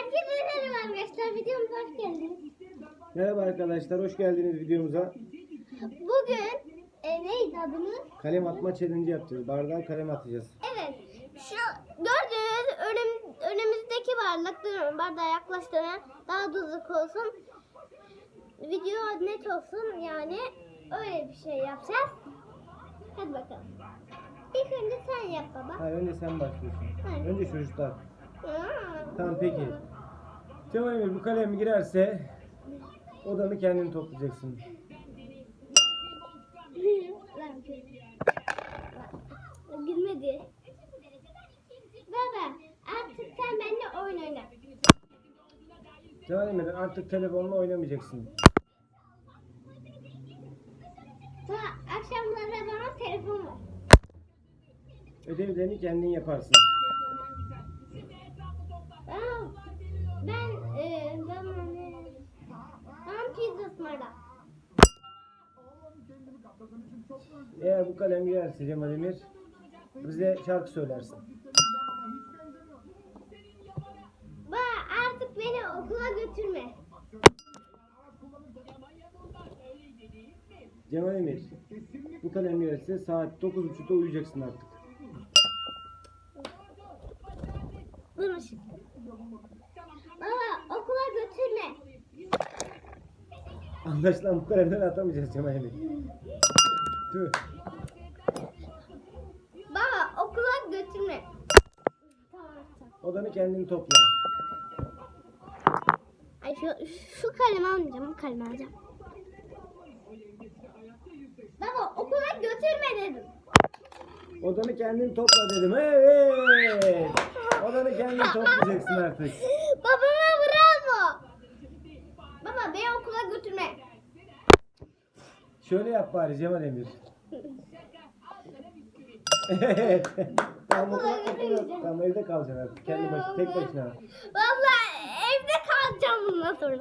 Herkese merhaba arkadaşlar. Videomuza hoş geldiniz. Merhaba arkadaşlar, hoş geldiniz videomuza. Bugün e, neydi adımız? Kalem atma challenge yapacağız. Bardağa kalem atacağız. Evet. Şu gördüğünüz önüm, önümüzdeki bardak durun. Bardağa yaklaştırın. Daha düzlük olsun. Video net olsun yani. Öyle bir şey yapacağız. Hadi bakalım. İlk önce sen yap baba. Hayır, önce sen başlıyorsun. Hayır. Önce çocuklar. Aa. Tamam peki. Cemal Emir bu kalem girerse odanı kendin toplayacaksın. Gülmedi. Baba artık sen benimle oyun oyna. Cemal Emir artık telefonla oynamayacaksın. Sonra akşamları bana telefon ver. Ödevlerini kendin yaparsın. Eğer bu kalem girerse Cemal Emir bize şarkı söylersin. Baba artık beni okula götürme. Cemal Emir bu kalem girerse saat 9.30'da uyuyacaksın artık. Şimdi. Baba okula götürme. Anlaşılan bu kalemden atamayacağız Cemal Emir. Tüh. Baba okula götürme. Odanı kendin topla. Ay şu, şu kalemi almayacağım, bu kalemi alacağım. Baba okula götürme dedim. Odanı kendin topla dedim. Evet. Odanı kendin toplayacaksın artık. Babama bravo. Baba beni okula götürme. Şöyle yap bari Cemal Emir. Evet. tamam, Okula okula- tamam evde kalacaksın artık. Kendi başına, tek başına. Vallahi evde kalacağım bundan sonra.